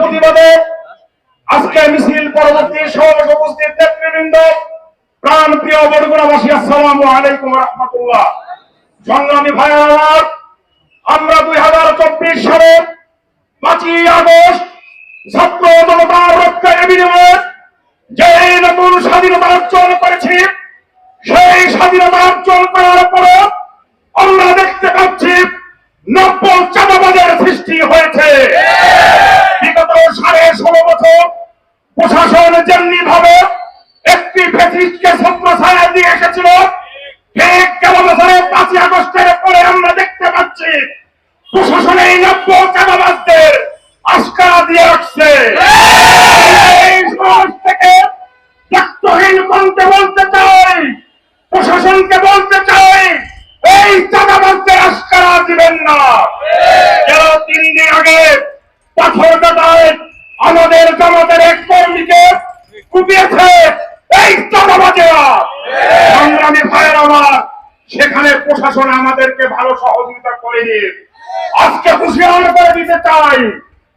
প্রতিবাদে আজকে মিছিল পরবর্তী সমাবেশ উপস্থিত নেতৃবৃন্দ প্রাণ প্রিয় বরগুনাবাসী, আসসালামু আলাইকুম রহমতুল্লাহ। সংগ্রামী ভাই আমার দুই হাজার চব্বিশ সালে পাঁচই আগস্ট ছাত্র জনতার রক্ষার বিনিময়ে যে নতুন স্বাধীনতা অর্জন করেছি, সেই স্বাধীনতা অর্জন করার পরে আমরা দেখতে পাচ্ছি নব্য চাঁদাবাজের সৃষ্টি হয়েছে। সাড়ে ষোলো বছর প্রশাসন যেমনি ভাবে একটি ফেসিস্টকে ছত্রছায়া দিয়ে এসেছিল আস্কারা বলতে চাই, প্রশাসনকে বলতে চাই, এই চাঁদাবাজদের আস্কারা দিবেন না। তিন দিন আগে পাথর কাটায় আমাদের জামাতের এক কর্মীকে কুপিয়েছে এই সংগ্রামী ভাইয়ের আমার সেখানে প্রশাসন আমাদেরকে ভালো সহযোগিতা করেনি। আজকে খুশি হুঁশিয়ার করে দিতে চাই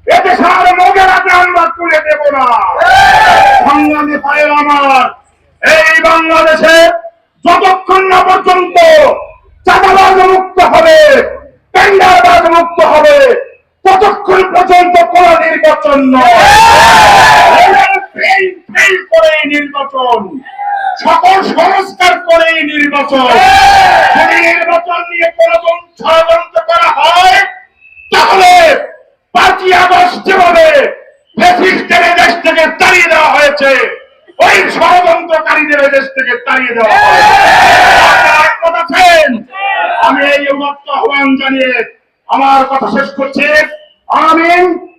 এতে সার মগেরাকে আমরা তুলে দেব না। সংগ্রামী ভাইয়ের আমার এই বাংলাদেশে যতক্ষণ না পর্যন্ত চাঁদাবাজ মুক্ত হবে টেন্ডারবাজ মুক্ত হবে ততক্ষণ পর্যন্ত কোন নির্বাচন নয়। ফেল ফেল করে নির্বাচন। সকল সংস্কার করে নির্বাচন। নির্বাচন নিয়ে কোনো ষড়যন্ত্র করা হয়, তাহলে পাঁচই আগস্ট যেভাবে ফেসিস্টের দেশ থেকে তাড়িয়ে দেওয়া হয়েছে, ওই ষড়যন্ত্রকারীদের দেশ থেকে তাড়িয়ে দেওয়া আছেন? আমি এই উন্নত আহ্বান জানিয়ে আমার কথা শেষ করছি। আমিন।